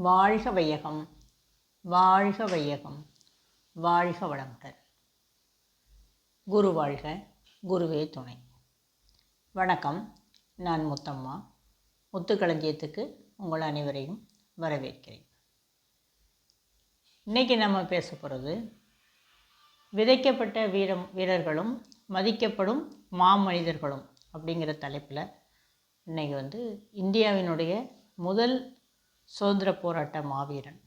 வாழ்க வையகம் வாழ்க வையகம் வாழ்க வளமுடன். குரு வாழ்க குருவே துணை. வணக்கம் நான் முத்தம்மா. முத்துக்களஞ்சியத்துக்கு உங்கள் அனைவரையும் வரவேற்கிறேன். இன்றைக்கி நம்ம பேச போகிறது விதைக்கப்பட்ட வீரம் வீரர்களும் மதிக்கப்படும் மாமனிதர்களும் அப்படிங்கிற தலைப்பில் இன்றைக்கி வந்து இந்தியாவினுடைய முதல் சுதந்திர போராட்ட மாவீரன்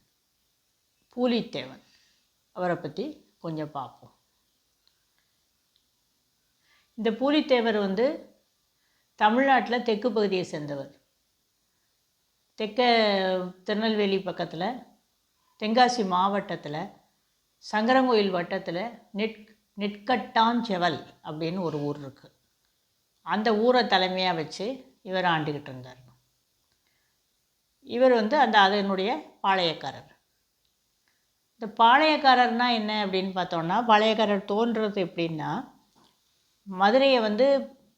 பூலித்தேவன். அவரை பற்றி கொஞ்சம் பார்ப்போம். இந்த பூலித்தேவர் வந்து தமிழ்நாட்டில் தெற்கு பகுதியை சேர்ந்தவர். தெற்க திருநெல்வேலி பக்கத்தில் தென்காசி மாவட்டத்தில் சங்கரங்கோயில் வட்டத்தில் நெட் நெற்கட்டாஞ்செவல் அப்படின்னு ஒரு ஊர் இருக்குது அந்த ஊரை தலைமையாக வச்சு இவர் ஆண்டுக்கிட்டு இருந்தார். இவர் வந்து அந்த அதனுடைய பாளையக்காரர். இந்த பாளையக்காரர்னா என்ன அப்படின்னு பார்த்தோன்னா பாளையக்காரர் தோன்றுறது எப்படின்னா மதுரையை வந்து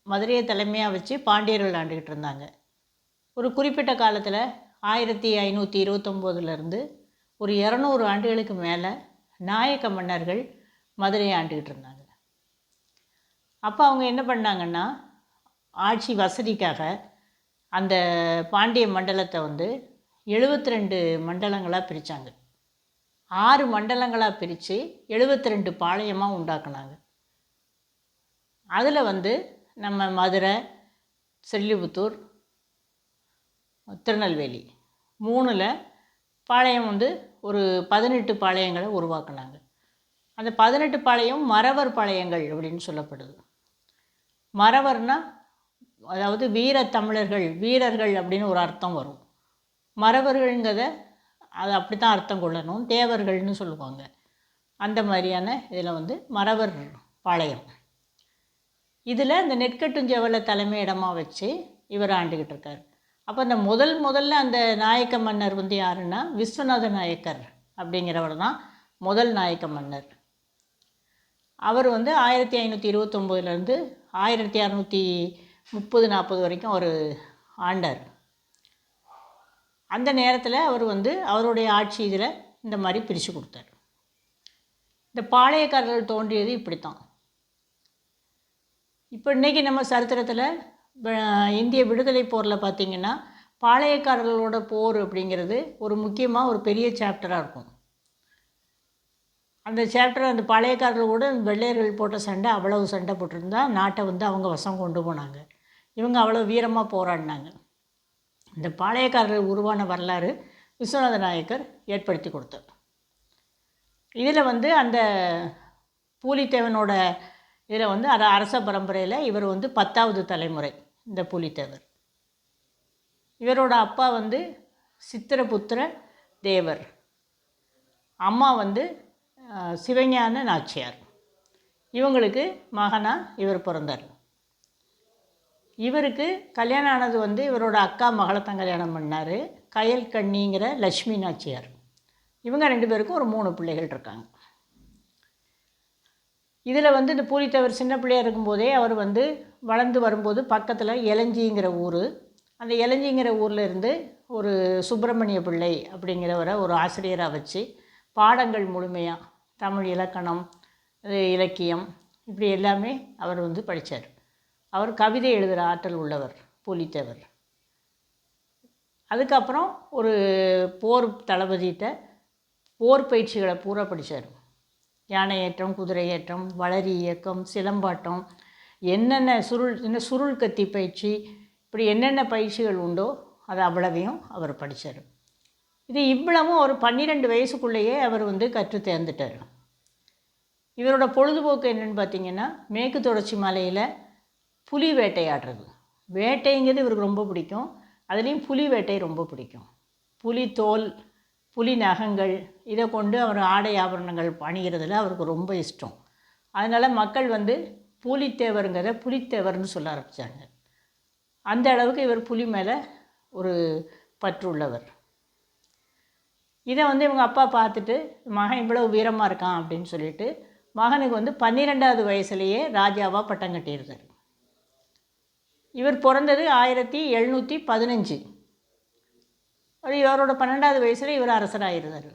மதுரையை தலைமையாக வச்சு பாண்டியர்கள் ஆண்டுக்கிட்டு இருந்தாங்க. ஒரு குறிப்பிட்ட காலத்தில் ஆயிரத்தி ஐநூற்றி இருபத்தொம்போதுலேருந்து ஒரு இரநூறு ஆண்டுகளுக்கு மேலே நாயக்க மன்னர்கள் மதுரையை ஆண்டுக்கிட்டு இருந்தாங்க. அப்போ அவங்க என்ன பண்ணாங்கன்னா ஆட்சி வசதிக்காக அந்த பாண்டிய மண்டலத்தை வந்து எழுபத்தி ரெண்டு மண்டலங்களாக பிரித்தாங்க ஆறு மண்டலங்களாக பிரித்து எழுபத்தி ரெண்டு பாளையமாக உண்டாக்குனாங்க. அதில் வந்து நம்ம மதுரை செல்லிபுத்தூர் திருநெல்வேலி மூணில் பாளையம் வந்து ஒரு பதினெட்டு பாளையங்களை உருவாக்குனாங்க. அந்த பதினெட்டு பாளையம் மறவர் பாளையங்கள் அப்படின்னு சொல்லப்படுது. மறவர்னால் அதாவது வீர தமிழர்கள் வீரர்கள் அப்படின்னு ஒரு அர்த்தம் வரும். மறவர்கள்ங்கிறத அது அப்படி தான் அர்த்தம் கொள்ளணும். தேவர்கள்னு சொல்லுவாங்க. அந்த மாதிரியான இதில் வந்து மறவர் பாளையம். இதில் இந்த நெற்கட்டுஞ்செவலை தலைமை இடமாக வச்சு இவர் ஆண்டுக்கிட்டு இருக்கார். அப்போ இந்த முதல் முதல்ல அந்த நாயக்க மன்னர் வந்து யாருன்னா விஸ்வநாத நாயக்கர் அப்படிங்கிறவர் தான் முதல் நாயக்க மன்னர். அவர் வந்து ஆயிரத்தி ஐநூற்றி இருபத்தொம்போதுலேருந்து ஆயிரத்தி அறநூற்றி முப்பது நாற்பது வரைக்கும் ஒரு ஆண்டார். அந்த நேரத்தில் அவர் வந்து அவருடைய ஆட்சி இதில் இந்த மாதிரி பிரித்து கொடுத்தார். இந்த பாளையக்காரர்கள் தோன்றியது இப்படித்தான். இப்போ இன்றைக்கி நம்ம சரித்திரத்தில் இந்திய விடுதலை போரில் பார்த்திங்கன்னா பாளையக்காரர்களோட போர் அப்படிங்கிறது ஒரு முக்கியமாக ஒரு பெரிய சாப்டராக இருக்கும். அந்த சாப்டர் அந்த பழையக்காரர்களோட வெள்ளையர்கள் போட்ட சண்டை அவ்வளவு சண்டை போட்டிருந்தா நாட்டை வந்து அவங்க வசம் கொண்டு போனாங்க. இவங்க அவ்வளோ வீரமாக போராடினாங்க. இந்த பாளையக்காரர்கள் உருவான வரலாறு விஸ்வநாத நாயக்கர் ஏற்படுத்தி கொடுத்தார். இதில் வந்து அந்த பூலித்தேவனோட இதில் வந்து அர அரச பரம்பரையில் இவர் வந்து பத்தாவது தலைமுறை இந்த புலித்தேவர். இவரோட அப்பா வந்து சித்திரபுத்திர தேவர். அம்மா வந்து சிவஞான நாச்சியார். இவங்களுக்கு மகனாக இவர் பிறந்தார். இவருக்கு கல்யாணம் ஆனது வந்து இவரோட அக்கா மகளை தான் கல்யாணம் பண்ணார். கயல் கண்ணிங்கிற லக்ஷ்மி நாச்சியார். இவங்க ரெண்டு பேருக்கும் ஒரு மூணு பிள்ளைகள் இருக்காங்க. இதில் வந்து இந்த பூரித்தவர் சின்ன பிள்ளையாக இருக்கும்போதே அவர் வந்து வளர்ந்து வரும்போது பக்கத்தில் இளஞ்சிங்கிற ஊர். அந்த இளஞ்சிங்கிற ஊரில் இருந்து ஒரு சுப்பிரமணிய பிள்ளை அப்படிங்கிறவரை ஒரு ஆசிரியராக வச்சு பாடங்கள் முழுமையாக தமிழ் இலக்கணம் இலக்கியம் இப்படி எல்லாமே அவர் வந்து படித்தார் அவர் கவிதை எழுதுகிற ஆற்றல் உள்ளவர் புலித்தேவர். அதுக்கப்புறம் ஒரு போர் தளபதியிட்ட போர் பயிற்சிகளை பூரா படித்தார் யானை ஏற்றம் குதிரை ஏற்றம் வளரி இயக்கம் சிலம்பாட்டம் என்னென்ன சுருள் என்ன சுருள் கத்தி பயிற்சி இப்படி என்னென்ன பயிற்சிகள் உண்டோ அது அவ்வளவையும் அவர் படித்தார் இது இவ்வளவும் ஒரு பன்னிரெண்டு வயசுக்குள்ளேயே அவர் வந்து கற்று தேர்ந்துட்டார். இவரோட பொழுதுபோக்கு என்னென்னு பார்த்தீங்கன்னா மேற்கு தொடர்ச்சி மலையில் புலி வேட்டையாடுறது. வேட்டைங்கிறது இவருக்கு ரொம்ப பிடிக்கும். அதுலேயும் புலி வேட்டை ரொம்ப பிடிக்கும். புலி தோல் புலி நகங்கள் இதை கொண்டு அவர் ஆடை ஆபரணங்கள் அணிகிறதுல அவருக்கு ரொம்ப இஷ்டம். அதனால் மக்கள் வந்து புலித்தேவருங்கிறத புலித்தேவர்னு சொல்ல ஆரம்பித்தாங்க அந்த அளவுக்கு இவர் புலி மேலே ஒரு பற்று உள்ளவர். இதை வந்து இவங்க அப்பா பார்த்துட்டு மகன் இவ்வளோ வீரமாக இருக்கான் அப்படின்னு சொல்லிட்டு மகனுக்கு வந்து பன்னிரெண்டாவது வயசுலேயே ராஜாவாக பட்டம் கட்டியிருந்தார். இவர் பிறந்தது ஆயிரத்தி எழுநூற்றி பதினஞ்சு. அது இவரோட பன்னெண்டாவது வயசில் இவர் அரசராகிருந்தார்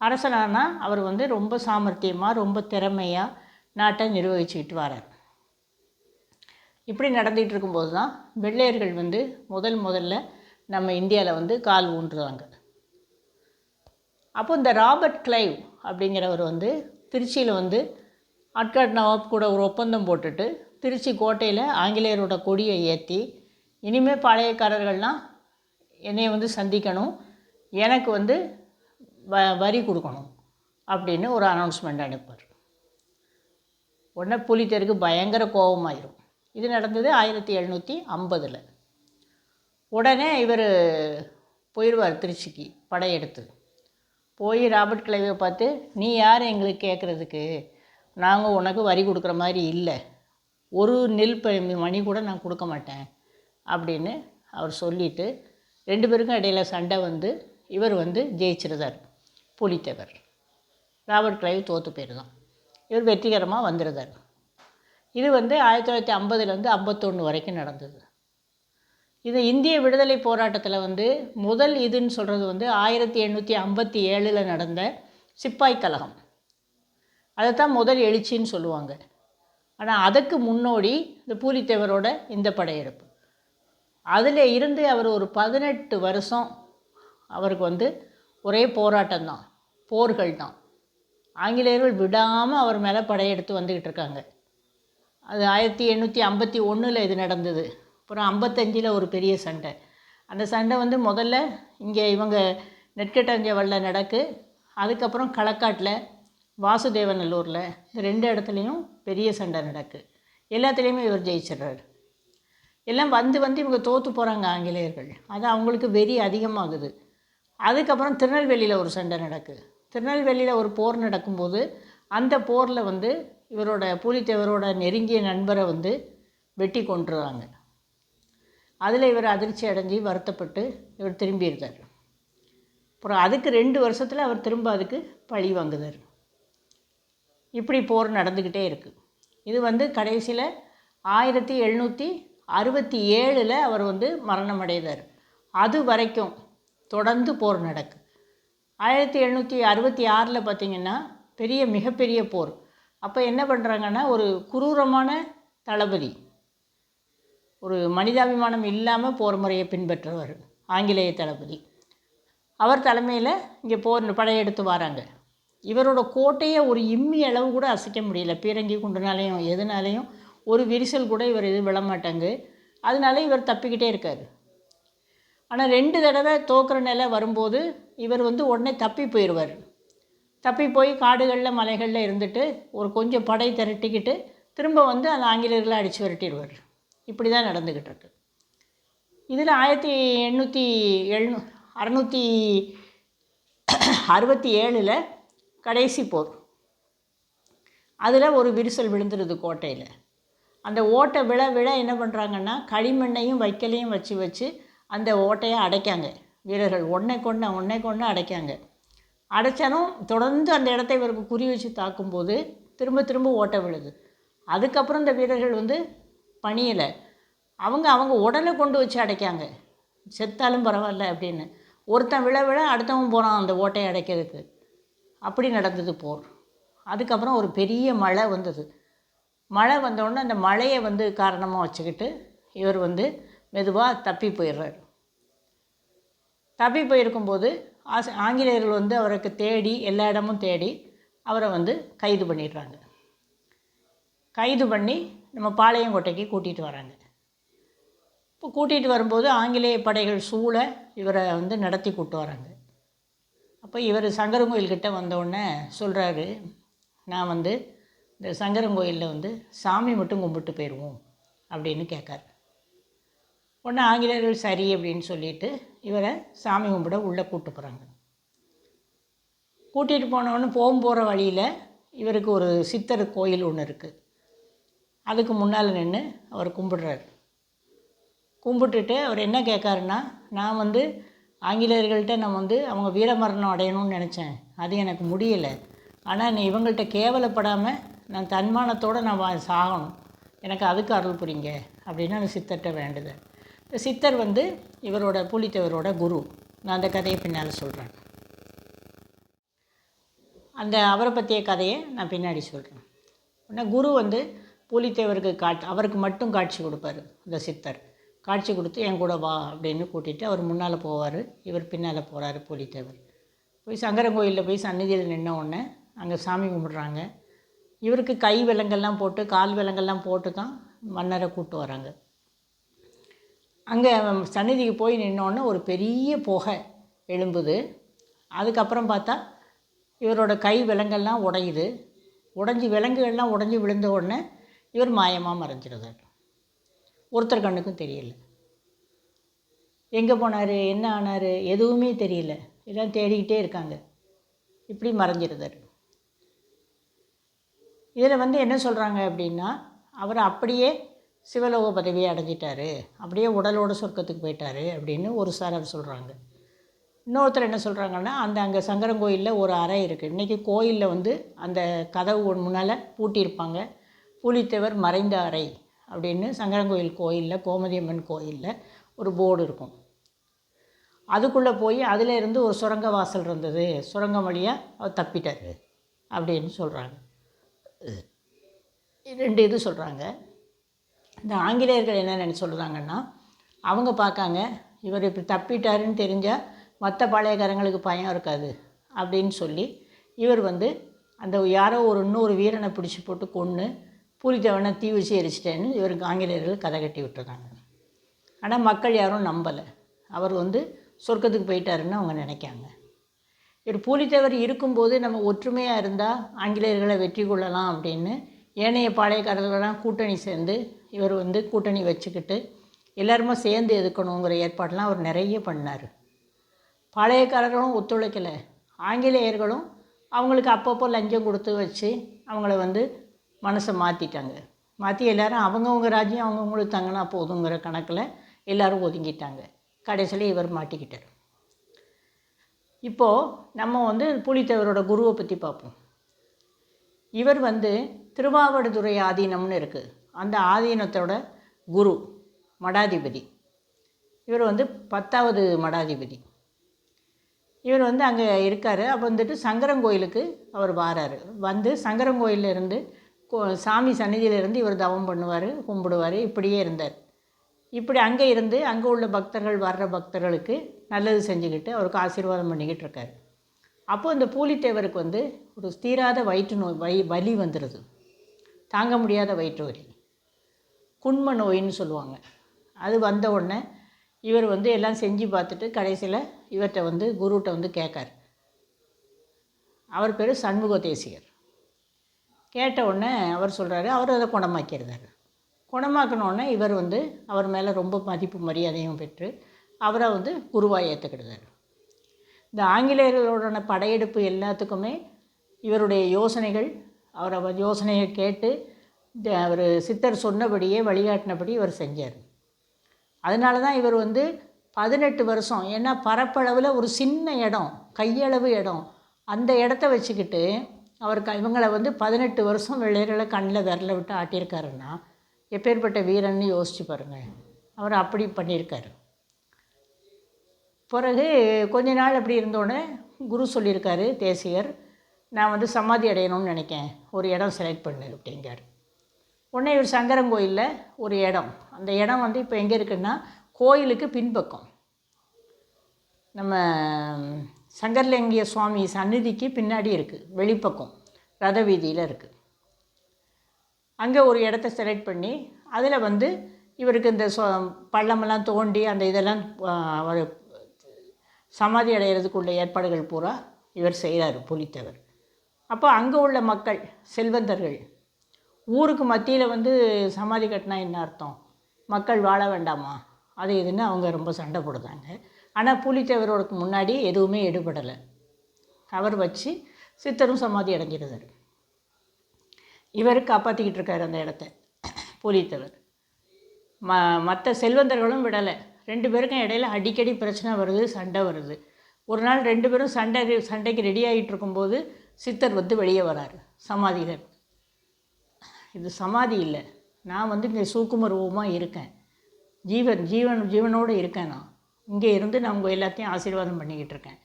அரசனானால் அவர் வந்து ரொம்ப சாமர்த்தியமாக ரொம்ப திறமையாக நாட்டை நிர்வகிச்சுக்கிட்டு வரார். இப்படி நடந்துகிட்டு இருக்கும்போது தான் வெள்ளையர்கள் வந்து முதல் முதல்ல நம்ம இந்தியாவில் வந்து கால் ஊன்றுறாங்க அப்போ இந்த ராபர்ட் கிளைவ் அப்படிங்கிறவர் வந்து திருச்சியில் வந்து ஆட்காட் நவாப் கூட ஒரு ஒப்பந்தம் போட்டுட்டு திருச்சி கோட்டையில் ஆங்கிலேயரோட கொடியை ஏற்றி இனிமேல் பாளையக்காரர்கள்லாம் என்னை வந்து சந்திக்கணும் எனக்கு வந்து வ வரி கொடுக்கணும் அப்படின்னு ஒரு அனௌன்ஸ்மெண்ட் அனுப்பார் உடனே புலித்தேருக்கு பயங்கர கோபமாயிரும். இது நடந்தது ஆயிரத்தி எழுநூற்றி ஐம்பதில். உடனே இவர் போயிடுவார் திருச்சிக்கு படையெடுத்து. போய் ராபர்ட் கிளைவை பார்த்து நீ யார் எங்களுக்கு கேட்குறதுக்கு நாங்கள் உனக்கு வரி கொடுக்குற மாதிரி இல்லை. ஒரு நெல் ப மணி கூட நான் கொடுக்க மாட்டேன் அப்படின்னு அவர் சொல்லிவிட்டு ரெண்டு பேருக்கும் இடையில சண்டை வந்து இவர் வந்து ஜெயிச்சிருந்தார் புலித்தேவர். ராபர்ட் கிளைவ் தோற்று போயிருந்தான். இவர் வெற்றிகரமாக வந்துருந்தார். இது வந்து ஆயிரத்தி தொள்ளாயிரத்தி ஐம்பதுலேருந்து ஐம்பத்தொன்று வரைக்கும் நடந்தது. இது இந்திய விடுதலை போராட்டத்தில் வந்து முதல் இதுன்னு சொல்கிறது வந்து ஆயிரத்தி எண்ணூற்றி ஐம்பத்தி ஏழில் நடந்த சிப்பாய் கழகம் அதை தான் முதல் எழுச்சின்னு சொல்லுவாங்க. ஆனால் அதுக்கு முன்னோடி இந்த பூலித்தேவரோட இந்த படையெடுப்பு. அதில் இருந்து அவர் ஒரு பதினெட்டு வருஷம் அவருக்கு வந்து ஒரே போராட்டம் தான் போர்கள் தான் ஆங்கிலேயர்கள் விடாமல் அவர் மேலே படையெடுத்து வந்துக்கிட்டு இருக்காங்க. அது ஆயிரத்தி எண்ணூற்றி ஐம்பத்தி ஒன்றில் இது நடந்தது. அப்புறம் ஐம்பத்தஞ்சில் ஒரு பெரிய சண்டை. அந்த சண்டை வந்து முதல்ல இங்கே இவங்க நெற்கட்டஞ்சவல்ல நடக்கு அதுக்கப்புறம் களக்காட்டில் வாசுதேவநல்லூரில் இந்த ரெண்டு இடத்துலையும் பெரிய சண்டை நடக்கு. எல்லாத்துலேயுமே இவர் ஜெயிச்சிடுறாரு. எல்லாம் வந்து வந்து இவங்க தோற்று போகிறாங்க ஆங்கிலேயர்கள். அது அவங்களுக்கு வெறி அதிகமாகுது. அதுக்கப்புறம் திருநெல்வேலியில் ஒரு சண்டை நடக்கு. திருநெல்வேலியில் ஒரு போர் நடக்கும்போது அந்த போரில் வந்து இவரோட பூலித்தேவரோட நெருங்கிய நண்பரை வந்து வெட்டி கொண்டுறாங்க அதில் இவர் அதிர்ச்சி அடைஞ்சு வருத்தப்பட்டு இவர் திரும்பியிருந்தார் அப்புறம் அதுக்கு ரெண்டு வருஷத்தில் அவர் திரும்ப அதுக்கு பழி வாங்குதார் இப்படி போர் நடந்துக்கிட்டே இருக்குது இது வந்து கடைசியில் ஆயிரத்தி எழுநூற்றி அறுபத்தி ஏழில் அவர் வந்து மரணம் அடைந்தார். அது வரைக்கும் தொடர்ந்து போர் நடக்கு. ஆயிரத்தி எழுநூற்றி அறுபத்தி ஆறில் பார்த்திங்கன்னா பெரிய மிகப்பெரிய போர். அப்போ என்ன பண்ணுறாங்கன்னா ஒரு குரூரமான தளபதி ஒரு மனிதாபிமானம் இல்லாமல் போர் முறையை பின்பற்றுவார் ஆங்கிலேய தளபதி. அவர் தலைமையில் இங்கே போர் படையெடுத்து வராங்க. இவரோட கோட்டையை ஒரு இம்மி அளவு கூட அசைக்க முடியல. பீரங்கி குண்டுனாலேயும் எதுனாலேயும் ஒரு விரிசல் கூட இவர் இது விழமாட்டாங்க அதனால இவர் தப்பிக்கிட்டே இருக்கார். ஆனால் ரெண்டு தடவை தோக்குற நிலை வரும்போது இவர் வந்து உடனே தப்பி போயிடுவார் தப்பி போய் காடுகளில் மலைகளில் இருந்துட்டு ஒரு கொஞ்சம் படை திரட்டிக்கிட்டு திரும்ப வந்து அந்த ஆங்கிலேயர்களை அடித்து விரட்டிடுவார். இப்படி தான் நடந்துக்கிட்டு இருக்கு. இதில் ஆயிரத்தி எண்ணூற்றி எழுநூ அறநூற்றி அறுபத்தி ஏழில் கடைசி போர் அதில் ஒரு விரிசல் விழுந்துருது கோட்டையில். அந்த ஓட்டை விழ விழ என்ன பண்ணுறாங்கன்னா களிமண்ணையும் வைக்கலையும் வச்சு வச்சு அந்த ஓட்டையை அடைக்காங்க. வீரர்கள் ஒன்றை கொண்டு ஒன்றை கொண்டு அடைக்காங்க. அடைச்சாலும் தொடர்ந்து அந்த இடத்த இவருக்கு குறி வச்சு தாக்கும்போது திரும்ப திரும்ப ஓட்டை விழுது. அதுக்கப்புறம் இந்த வீரர்கள் வந்து பணியலை. அவங்க அவங்க உடலை கொண்டு வச்சு அடைக்காங்க. செத்தாலும் பரவாயில்ல அப்படின்னு. ஒருத்தன் விழ விழ அடுத்தவன் போகிறான் அந்த ஓட்டையை அடைக்கிறதுக்கு. அப்படி நடந்தது போர். அதுக்கப்புறம் ஒரு பெரிய மழை வந்தது. மழை வந்தோடனே அந்த மழையை வந்து காரணமாக வச்சுக்கிட்டு இவர் வந்து மெதுவாக தப்பி போயிடுறாரு. தப்பி போயிருக்கும்போது ஆச ஆங்கிலேயர்கள் வந்து அவருக்கு தேடி எல்லா இடமும் தேடி அவரை வந்து கைது பண்ணிடுறாங்க. கைது பண்ணி நம்ம பாளையங்கோட்டைக்கு கூட்டிகிட்டு வராங்க. இப்போ கூட்டிகிட்டு வரும்போது ஆங்கிலேய படைகள் சூழ இவரை வந்து நடத்தி கூட்டு வராங்க. அப்போ இவர் சங்கரங்கோயில்கிட்ட வந்தோடனே சொல்கிறாரு நான் வந்து இந்த சங்கரங்கோயிலில் வந்து சாமி மட்டும் கும்பிட்டு போயிடுவோம் அப்படின்னு கேட்காரு. உடனே ஆங்கிலேயர்கள் சரி அப்படின்னு சொல்லிட்டு இவரை சாமி கும்பிட உள்ளே கூப்பிட்டு போகிறாங்க கூட்டிகிட்டு போனவொடனே போகும் போகிற வழியில் இவருக்கு ஒரு சித்தர் கோயில் ஒன்று இருக்குது அதுக்கு முன்னால் நின்று அவர் கும்பிடுறாரு. கும்பிட்டுட்டு அவர் என்ன கேட்காருன்னா நான் வந்து ஆங்கிலேயர்கள்ட்ட நான் வந்து அவங்க வீரமரணம் அடையணும்னு நினச்சேன். அது எனக்கு முடியலை. ஆனால் நீ இவங்கள்ட்ட கேவலப்படாமல் நான் தன்மானத்தோடு நான் வா சாகணும். எனக்கு அதுக்கு அருள் புரிங்க அப்படின்னு அந்த சித்தர்கிட்ட வேண்டுதல் இந்த சித்தர் வந்து இவரோட புலித்தேவரோட குரு. நான் அந்த கதையை பின்னால் சொல்கிறேன் அந்த அவரை பற்றிய கதையை நான் பின்னாடி சொல்கிறேன் உடனே குரு வந்து பூலித்தேவருக்கு காட் அவருக்கு மட்டும் காட்சி கொடுப்பாரு இந்த சித்தர். காட்சி கொடுத்து என் கூட வா அப்படின்னு கூட்டிகிட்டு அவர் முன்னால் போவார். இவர் பின்னால் போகிறாரு பூலித்தேவர். போய் சங்கரங்கோயிலில் போய் சந்நிதியில் நின்ன உடனே அங்கே சாமி கும்பிட்றாங்க. இவருக்கு கை விலங்கெல்லாம் போட்டு கால் விலங்கெல்லாம் போட்டு தான் மன்னரை கூப்பிட்டு வராங்க. அங்கே சந்நிதிக்கு போய் நின்னோடனே ஒரு பெரிய புகை எழும்புது. அதுக்கப்புறம் பார்த்தா இவரோட கை விலங்கெல்லாம் உடையுது. உடஞ்சி விலங்குகள்லாம் உடஞ்சி விழுந்த உடனே இவர் மாயமாக மறைஞ்சிருந்தார் ஒருத்தர் கண்ணுக்கும் தெரியல. எங்கே போனார் என்ன ஆனார் எதுவுமே தெரியல. எல்லாம் தேடிக்கிட்டே இருக்காங்க. இப்படி மறைஞ்சிருந்தார் இதில் வந்து என்ன சொல்கிறாங்க அப்படின்னா அவர் அப்படியே சிவலோக பதவியை அடைஞ்சிட்டார். அப்படியே உடலோட சொர்க்கத்துக்கு போயிட்டாரு அப்படின்னு ஒரு சாரர் சொல்கிறாங்க. இன்னொருத்தர் என்ன சொல்கிறாங்கன்னா அந்த அங்கே சங்கரங்கோயிலில் ஒரு அறை இருக்குது. இன்றைக்கி கோயிலில் வந்து அந்த கதவு முன்னால் பூட்டியிருப்பாங்க. பூலித்தேவர் மறைந்த அறை. அப்படின்னு சங்கரங்கோயில் கோயிலில் கோமதியம்மன் கோயிலில் ஒரு போர்டு இருக்கும். அதுக்குள்ளே போய் அதில் இருந்து ஒரு சுரங்க வாசல் இருந்தது. சுரங்கம் வழியாக அவர் தப்பிட்டார் அப்படின்னு சொல்கிறாங்க ரெண்டு இது சொல்கிறாங்க இந்த ஆங்கிலேயர்கள் என்ன நினச்சி சொல்கிறாங்கன்னா அவங்க பார்க்காங்க இவர் இப்படி தப்பிட்டாருன்னு தெரிஞ்சால் மற்ற பாளையக்காரங்களுக்கு பயம் இருக்காது அப்படின்னு சொல்லி இவர் வந்து அந்த யாரோ ஒரு இன்னொரு வீரனை பிடிச்சி போட்டு கொன்று பூலித்தேவனை தீ வச்சு எரிச்சிட்டேன்னு இவருக்கு ஆங்கிலேயர்கள் கதை கட்டி விட்டுறாங்க ஆனால் மக்கள் யாரும் நம்பலை. அவர் வந்து சொர்க்கத்துக்கு போயிட்டாருன்னு அவங்க நினைக்காங்க. இவர் பூலித்தேவர் இருக்கும்போது நம்ம ஒற்றுமையாக இருந்தால் ஆங்கிலேயர்களை வெற்றி கொள்ளலாம் அப்படின்னு ஏனைய பாளையக்காரர்களெல்லாம் கூட்டணி சேர்ந்து இவர் வந்து கூட்டணி வச்சுக்கிட்டு எல்லாருமே சேர்ந்து எதுக்கணுங்கிற ஏற்பாடெலாம் அவர் நிறைய பண்ணார். பாளையக்காரர்களும் ஒத்துழைக்கலை. ஆங்கிலேயர்களும் அவங்களுக்கு அப்பப்போ லஞ்சம் கொடுத்து வச்சு அவங்கள வந்து மனசை மாற்றிட்டாங்க மாற்றி எல்லாரும் அவங்கவுங்க ராஜ்யம் அவங்கவுங்களுக்கு தங்கினா போதுங்கிற கணக்கில் எல்லோரும் ஒதுங்கிட்டாங்க. கடைசியில் இவர் மாட்டிக்கிட்டார். இப்போது நம்ம வந்து புலித்தேவரோட குருவை பற்றி பார்ப்போம். இவர் வந்து திருவாவடுதுறை ஆதீனம்னு இருக்குது அந்த ஆதீனத்தோட குரு மடாதிபதி. இவர் வந்து பத்தாவது மடாதிபதி. இவர் வந்து அங்கே இருக்கார். அப்போ வந்துட்டு சங்கரங்கோயிலுக்கு அவர் வாராரு. வந்து சங்கரங்கோயில்ல இருந்து சாமி சந்நிதியிலிருந்து இவர் தவம் பண்ணுவார் கும்பிடுவார் இப்படியே இருந்தார். இப்படி அங்கே இருந்து அங்கே உள்ள பக்தர்கள் வர்ற பக்தர்களுக்கு நல்லது செஞ்சுக்கிட்டு அவருக்கு ஆசீர்வாதம் பண்ணிக்கிட்டு இருக்கார். அப்போது இந்த பூலித்தேவருக்கு வந்து ஒரு தீராத வயிற்று நோய் வை வலி வந்துடுது தாங்க முடியாத வயிற்று வலி. குண்ம நோயின்னு சொல்லுவாங்க. அது வந்த உடனே இவர் வந்து எல்லாம் செஞ்சு பார்த்துட்டு கடைசியில் இவர்கிட்ட வந்து குருகிட்ட வந்து கேட்கார். அவர் பேர் சண்முக தேசிகர் கேட்ட உடனே அவர் சொல்கிறாரு அவர் அதை குணமாக்கிடுறாரு. குணமாக்கினோடனே இவர் வந்து அவர் மேலே ரொம்ப மதிப்பு மரியாதையும் பெற்று அவரை வந்து குருவாக ஏற்றுக்கிடுறாரு இந்த ஆங்கிலேயர்களோட படையெடுப்பு எல்லாத்துக்குமே இவருடைய யோசனைகள் அவரை அவர் யோசனையை கேட்டு அவர் சித்தர் சொன்னபடியே வழிகாட்டினபடி இவர் செஞ்சார். அதனால தான் இவர் வந்து பதினெட்டு வருஷம் ஏன்னா பரப்பளவில் ஒரு சின்ன இடம் கையளவு இடம் அந்த இடத்த வச்சுக்கிட்டு அவர் க இவங்களை வந்து பதினெட்டு வருஷம் வெள்ளையர்களை கண்ணில் விரல விட்டு ஆட்டியிருக்காருன்னா எப்பேற்பட்ட வீரன்னு யோசிச்சு பாருங்கள் அவர் அப்படி பண்ணியிருக்காரு. பிறகு கொஞ்ச நாள் அப்படி இருந்தோடனே குரு சொல்லியிருக்காரு தேசியர் நான் வந்து சமாதி அடையணும்னு நினைக்கேன். ஒரு இடம் செலக்ட் பண்ணு அப்படிங்கார் உடனே இவர் சங்கரங்கோயிலில் ஒரு இடம். அந்த இடம் வந்து இப்போ எங்கே இருக்குன்னா கோயிலுக்கு பின்பக்கம். நம்ம சங்கர்லிங்கிய சுவாமி சந்நிதிக்கு பின்னாடி இருக்குது வெளிப்பக்கம் ரத வீதியில் இருக்குது அங்கே ஒரு இடத்த செலக்ட் பண்ணி அதில் வந்து இவருக்கு இந்த சொ பள்ளமெல்லாம் தோண்டி அந்த இதெல்லாம் அவர் சமாதி அடைகிறதுக்குள்ள ஏற்பாடுகள் பூரா இவர் செய்கிறார் புலித்தவர். அப்போ அங்கே உள்ள மக்கள் செல்வந்தர்கள் ஊருக்கு மத்தியில் வந்து சமாதி கட்டினா என்ன அர்த்தம்? மக்கள் வாழ வேண்டாமா? அது இதுன்னு அவங்க ரொம்ப சண்டை போடுறாங்க. ஆனால் புலித்தேவரோடக்கு முன்னாடி எதுவுமே எடுபடலை. அவர் வச்சு சித்தரும் சமாதி அடைஞ்சிருந்தார் இவர் காப்பாற்றிக்கிட்டு இருக்கார் அந்த இடத்த புலித்தேவர். ம மற்ற செல்வந்தர்களும் விடலை. ரெண்டு பேருக்கும் இடையில அடிக்கடி பிரச்சனை வருது சண்டை வருது. ஒரு நாள் ரெண்டு பேரும் சண்டை சண்டைக்கு ரெடி ஆகிட்டு இருக்கும்போது சித்தர் வந்து வெளியே வராரு சமாதியில் இது சமாதி இல்லை. நான் வந்து இங்கே சூக்கும ரூபமாக இருக்கேன். ஜீவன் ஜீவன் ஜீவனோடு இருக்கேன் நான். இங்கே இருந்து நான் உங்கள் எல்லாத்தையும் ஆசீர்வாதம் பண்ணிக்கிட்டு இருக்கேன்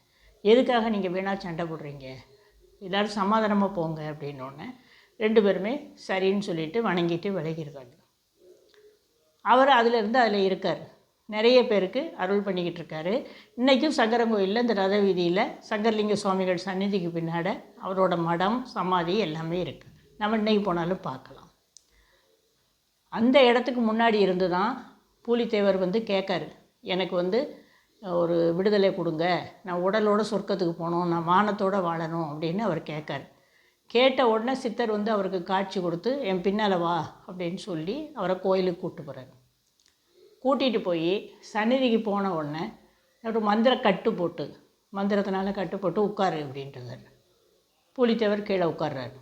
எதுக்காக நீங்கள் வீணாக சண்டை போடுறீங்க? எல்லோரும் சமாதானமாக போங்க அப்படின்னோடனே ரெண்டு பேருமே சரின்னு சொல்லிட்டு வணங்கிட்டு விலகியிருக்காங்க. அவர் அதிலிருந்து அதில் இருக்கார். நிறைய பேருக்கு அருள் பண்ணிக்கிட்டு இருக்காரு இன்றைக்கும் சங்கரங்கோயிலில் இந்த ரத வீதியில் சங்கர்லிங்க சுவாமிகள் சந்நிதிக்கு பின்னாடி அவரோட மடம் சமாதி எல்லாமே இருக்குது நம்ம இன்னைக்கு போனாலும் பார்க்கலாம். அந்த இடத்துக்கு முன்னாடி இருந்து தான் பூலித்தேவர் வந்து கேட்காரு. எனக்கு வந்து ஒரு விடுதலை கொடுங்க. நான் உடலோட சொர்க்கத்துக்கு போகணும். நான் வானத்தோடு வாழணும் அப்படின்னு அவர் கேட்காரு. கேட்ட உடனே சித்தர் வந்து அவருக்கு காட்சி கொடுத்து என் பின்னால் வா அப்படின்னு சொல்லி அவரை கோயிலுக்கு கூப்பிட்டு போகிறாரு கூட்டிகிட்டு போய் சந்நிதிக்கு போன உடனே ஒரு மந்திர கட்டு போட்டு மந்திரத்தினால கட்டு போட்டு உட்காரு அப்படின்றார். பூலித்தேவர் கீழே உட்கார்றாரு.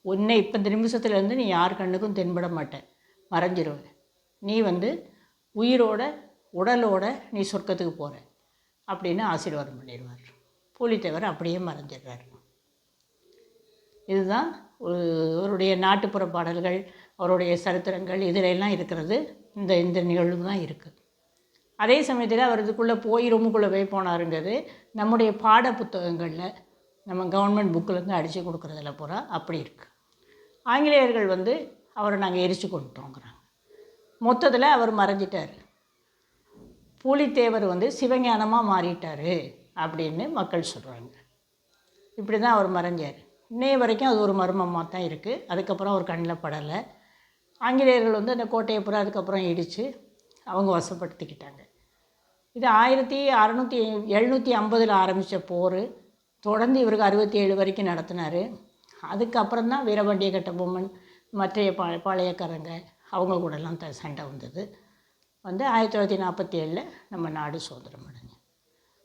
உன்னை இப்போ இந்த நிமிஷத்துலேருந்து நீ யார் கண்ணுக்கும் தென்பட மாட்டேன். மறைஞ்சிருவேன். நீ வந்து உயிரோட உடலோட நீ சொர்க்கத்துக்கு போகிற அப்படின்னு ஆசீர்வாதம் பண்ணிடுவார். பூலித்தேவர் அப்படியே மறைஞ்சிடுறாரு இதுதான் அவருடைய நாட்டுப்புற பாடல்கள் அவருடைய சரித்திரங்கள் இதில் எல்லாம் இருக்கிறது. இந்த இந்த நிகழ்வு தான் இருக்குது அதே சமயத்தில் அவர் இதுக்குள்ளே போய் ரூமுக்குள்ளே போய் போனாருங்கிறது நம்முடைய பாட புத்தகங்களில் நம்ம கவர்மெண்ட் புக்கிலேருந்து அடித்து கொடுக்குறதுல பூரா அப்படி இருக்குது ஆங்கிலேயர்கள் வந்து அவரை நாங்கள் எரிச்சு கொண்டுட்டோங்கிறாங்க. மொத்தத்தில் அவர் மறைஞ்சிட்டார். பூலித்தேவர் வந்து சிவஞானமாக மாறிட்டார் அப்படின்னு மக்கள் சொல்கிறாங்க இப்படி தான் அவர் மறைஞ்சார். இன்னைய வரைக்கும் அது ஒரு மர்மமாக தான் இருக்குது அதுக்கப்புறம் அவர் கண்ணில் படலை. ஆங்கிலேயர்கள் வந்து அந்த கோட்டையை பூரா அதுக்கப்புறம் இடித்து அவங்க வசப்படுத்திக்கிட்டாங்க. இது ஆயிரத்தி அறநூற்றி எழுநூற்றி ஐம்பதில் ஆரம்பித்த போர். தொடர்ந்து இவருக்கு அறுபத்தி ஏழு வரைக்கும் நடத்தினார். அதுக்கப்புறம் தான் வீரபாண்டிய கட்டபொம்மன் மற்றைய பா பாளையக்காரங்க அவங்க கூடலாம் த சண்டை வந்தது. வந்து ஆயிரத்தி தொள்ளாயிரத்தி நாற்பத்தி ஏழில் நம்ம நாடு சுதந்திரம் அடைஞ்சு.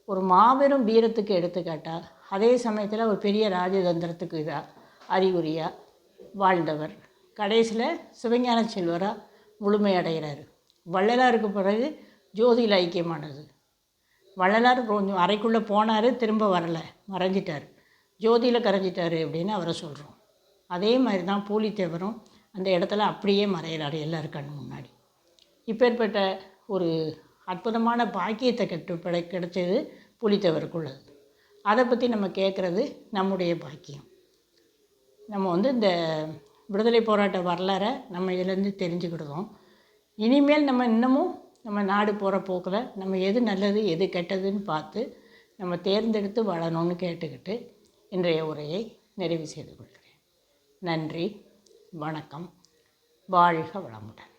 ஒரு மாபெரும் வீரத்துக்கு எடுத்துக்காட்டால் அதே சமயத்தில் ஒரு பெரிய ராஜதந்திரத்துக்கு இதாக அறிகுறியாக வாழ்ந்தவர். கடைசியில் சிவஞான செல்வராக முழுமையடைகிறார். வள்ளலாருக்கு பிறகு ஜோதியில் ஐக்கியமானது. வள்ளலார் கொஞ்சம் அறைக்குள்ளே போனார் திரும்ப வரலை மறைஞ்சிட்டார். ஜோதியில் கரைஞ்சிட்டார் அப்படின்னு அவரை சொல்கிறோம் அதே மாதிரி தான் பூலித்தேவரும் அந்த இடத்துல அப்படியே மறையிறாரு எல்லாரும் கண்ணு முன்னாடி. இப்பேற்பட்ட ஒரு அற்புதமான பாக்கியத்தை கட்டு கிடைச்சது புலித்தேவருக்குள்ளது அதை பற்றி நம்ம கேட்குறது நம்முடைய பாக்கியம். நம்ம வந்து இந்த விடுதலை போராட்ட வரலாறை நம்ம இதிலேருந்து தெரிஞ்சுக்கிடுறோம். இனிமேல் நம்ம இன்னமும் நம்ம நாடு போகிற போக்கில் நம்ம எது நல்லது எது கெட்டதுன்னு பார்த்து நம்ம தேர்ந்தெடுத்து வாழணும்னு கேட்டுக்கிட்டு இன்றைய உரையை நிறைவு செய்து கொள்கிறேன். நன்றி வணக்கம். வாழ்க வளமுடன்.